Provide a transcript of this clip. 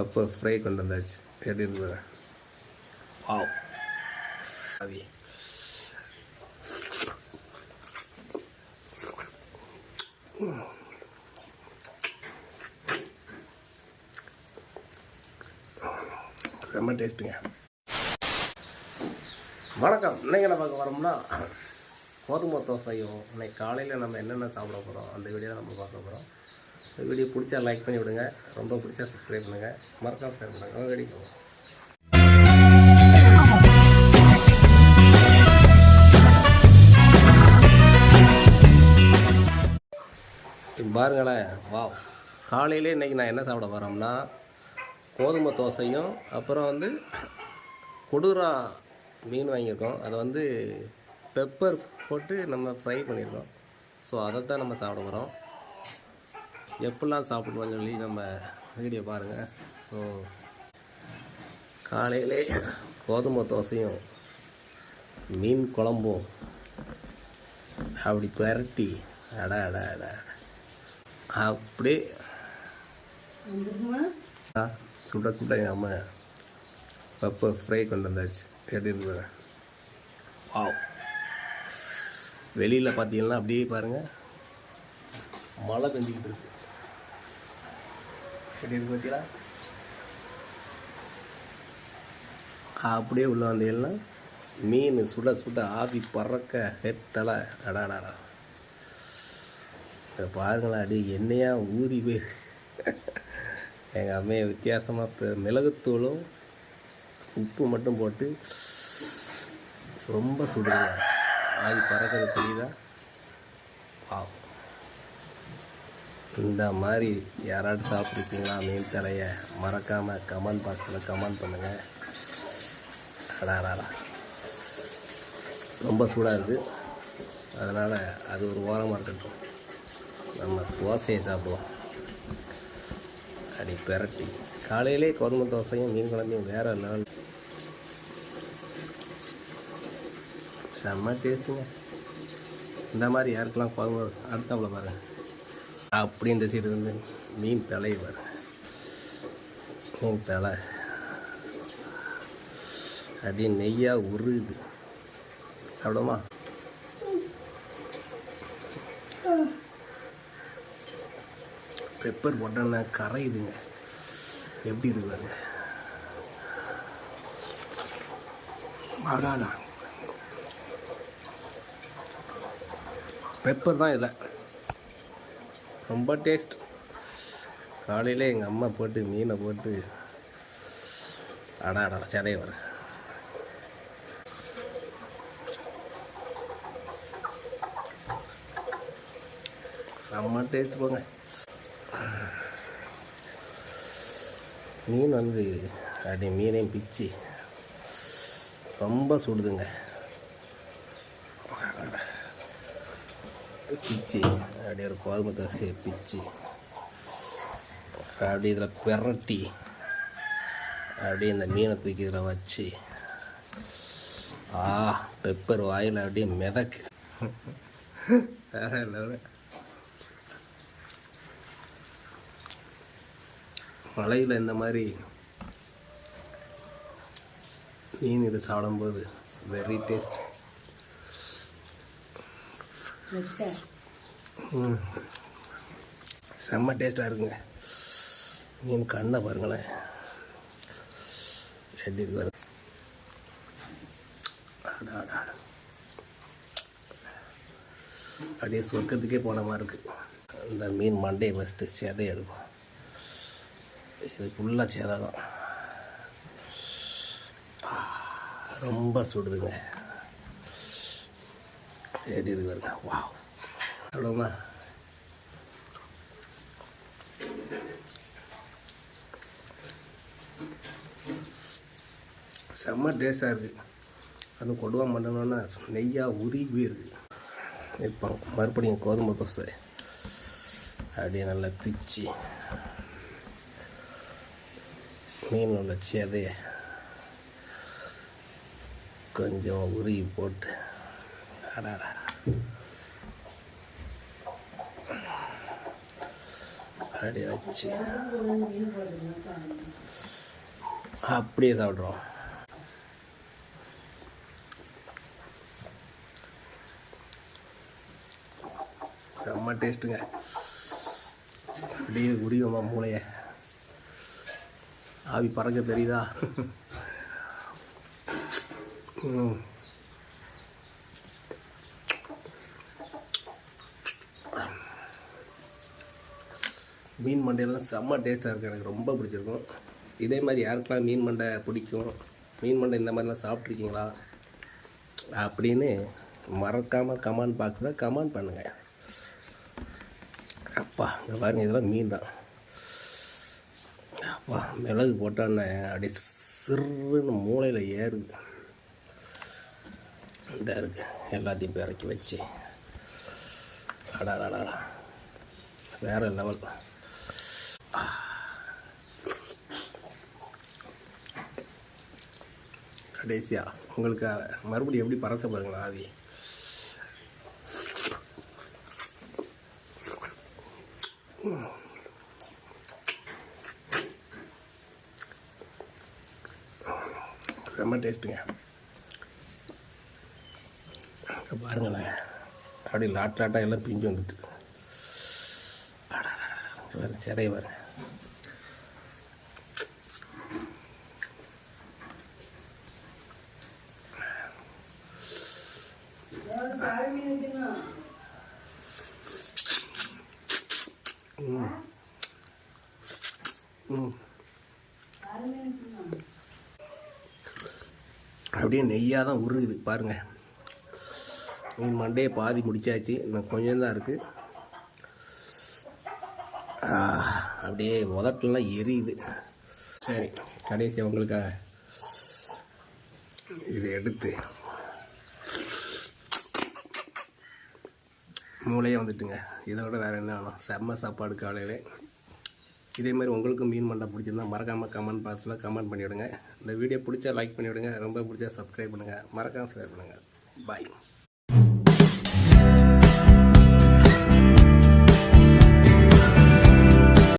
அப்போ ஃப்ரை கொண்டு வந்தாச்சு. எப்படி இருந்தது வாவ். அவி. செம்ம டேஸ்ட்டுங்க. வணக்கம். இன்னைக்கு என்ன பார்க்க வரோம்னா கோதுமை தோசையும் இன்னைக்கு காலையில் நம்ம என்னென்ன சாப்பிட போகிறோம் அந்த வீடியோ நம்ம பார்க்க போகிறோம் வீடியோ பிடிச்சா லைக் பண்ணி விடுங்க. ரொம்ப பிடிச்சா சப்ஸ்கிரைப் பண்ணுங்கள் மறக்காம ஷேர் பண்ணுங்கள் அவங்க வீடியோ பாருங்களேன். வா காலையிலே இன்றைக்கி நான் என்ன சாப்பிட போகிறோம்னா கோதுமை தோசையும் அப்புறம் வந்து கொடுரா மீன் வாங்கியிருக்கோம். அதை வந்து பெப்பர் போட்டு நம்ம ஃப்ரை பண்ணியிருக்கோம். ஸோ அதை தான் நம்ம சாப்பிட போகிறோம் எப்படிலாம் சாப்பிடுவோம்னு சொல்லி நம்ம வீடியோ பாருங்கள் ஸோ காலையிலே கோதுமை தோசையும் மீன் குழம்பும் அப்படி பெரட்டி அட அட அட ஆ, சுட சுட எங்கள் அம்மா பப்பை ஃப்ரை கொண்டு வந்தாச்சு. எப்படி இருந்தது வாவ் வெளியில் பார்த்தீங்கன்னா அப்படியே பாருங்கள் மழை பெஞ்சிக்கிட்டு இருக்கு. எப்படி இருக்கு பார்த்தீங்களா அப்படியே உள்ள வந்தீங்கன்னா மீன் சுட சுட ஆவி பறக்க ஹெட் தலை. அடாடாடா இதை பாருங்களேன் அடி என்னையாக ஊறி போய். எங்கள் அம்மையை வித்தியாசமாக மிளகுத்தூளும் உப்பு மட்டும் போட்டு ரொம்ப சுடுங்க ஆவி பறக்கிறது தெரியுதா ஆகும் இந்த மாதிரி யாராவது சாப்பிட்ருக்கீங்களா? மீன் தலையை மறக்காமல் கமெண்ட் பாக்ஸில் கமெண்ட் பண்ணுங்கள் அடாடாடா ரொம்ப சூடாக இருக்குது அதனால் அது ஒரு ஓரமாக இருக்கட்டும். நம்ம தோசையை சாப்பிடுவோம். அடி பெரட்டி. காலையிலே கோதுமை தோசையும் மீன் குழம்பையும் வேறு லெவல் செம்ம டேஸ்ட்டுங்க இந்த மாதிரி யாருக்கெல்லாம் கோதுமை அடுத்தாப்புல பாருங்கள் அப்படின்ற சைடு வந்து மீன் தலையை வர மீன் தலை அப்படியே நெய்யாக உருகுது அவ்வளோமா பெப்பர் போட்டோன்னா கரையுதுங்க. எப்படி இருக்கு அடாதான் பெப்பர் தான் இல்லை ரொம்ப டேஸ்ட் காலையில் எங்கள் அம்மா போட்டு மீனை போட்டு அடா அடா சதைய வர செம்ம டேஸ்ட் போங்க. மீன் வந்து அப்படி மீனையும் பிச்சு ரொம்ப சுடுதுங்க. பிச்சு. அப்படியே ஒரு கோதுமை தோசையை பிச்சு. அப்படி இதில் பெரட்டி அப்படியே இந்த மீனை தூக்கி இதில் வச்சு ஆ பெப்பர் வாயில் அப்படியே மிதக்கு. வேற level. மலையில் இந்த மாதிரி மீன் இது சாப்பிடும்போது வெரி டேஸ்ட் செம்ம டேஸ்ட்டாக இருக்குங்க. மீன் கண்ணை பாருங்களேன். எப்படி இருக்கு அப்படியே சொர்க்கத்துக்கே போன மாதிரி இருக்குது இந்த மீன் மண்டையை ஃபஸ்ட்டு சேதையை எடுப்போம். இது ஃபுல்லாக சேதை தான். ரொம்ப சுடுதுங்க. எப்படி இருக்கு பாருங்க வா அவ்வளோமா செம்ம டேஸ்ட்டாக இருக்குது அதுவும் கொடுவா பண்ணணுன்னா நெய்யாக உருகி போயிருக்கு இப்போ மறுபடியும் கோதுமை தோசை. அப்படியே நல்லா பிச்சு. மீன் உள்ள சேதைய கொஞ்சம் உருகி போட்டு அடாடா. அப்படியே வச்சு அப்படியே சாப்பிட்றோம். செம்ம டேஸ்ட்டுங்க. அப்படியே உரிவமா மூளைய. ஆவி பறக்க தெரியுதா? ம். மீன் மண்டையெல்லாம் செம்ம டேஸ்ட்டாக இருக்குது எனக்கு ரொம்ப பிடிச்சிருக்கும். இதே மாதிரி யாருக்கெல்லாம் மீன் மண்டை பிடிக்கும்? மீன் மண்டை இந்த மாதிரிலாம் சாப்பிட்ருக்கீங்களா? அப்படின்னு மறக்காமல் கமெண்ட் பாக்ஸில் கமெண்ட் பண்ணுங்கள் அப்பா இங்கே பாருங்க இதெல்லாம் மீன் தான். அப்பா மிளகு போட்டோன்னே அப்படியே சிறுன்னு மூளையில் ஏறுது. இந்த இருக்கு எல்லாத்தையும் இறக்கி வச்சு. அடாடாடா வேறு லெவல் கடைசியாக உங்களுக்கு மறுபடியும் எப்படி பறக்க பாருங்களா ஆவி. செம்ம டேஸ்ட்டுங்க. பாருங்களேன். அப்படி லாட் லாட்டாக எல்லாம் பிஞ்சு வந்துட்டு. பாருங்க சிறைய பாருங்க அப்படியே நெய்யாக தான் உருகுது பாருங்கள் மீன் மண்டையை பாதி முடிச்சாச்சு. இன்னும் கொஞ்சம் தான் இருக்குது அப்படியே உதட்டெல்லாம் எரியுது. சரி கடைசி உங்களுக்காக இதை எடுத்து மூளையே வந்துட்டுங்க. இதை விட வேறு என்ன வேணும்? செம்ம சாப்பாடு காலையில். இதே மாதிரி உங்களுக்கும் மீன் மண்டை பிடிச்சிருந்தா மறக்காமல் கமெண்ட் பாக்ஸில் கமெண்ட் பண்ணிவிடுங்க. இந்த வீடியோ பிடிச்சா லைக் பண்ணிவிடுங்க. ரொம்ப பிடிச்சா சப்ஸ்கிரைப் பண்ணுங்கள் மறக்காமல் ஷேர் பண்ணுங்கள் பாய்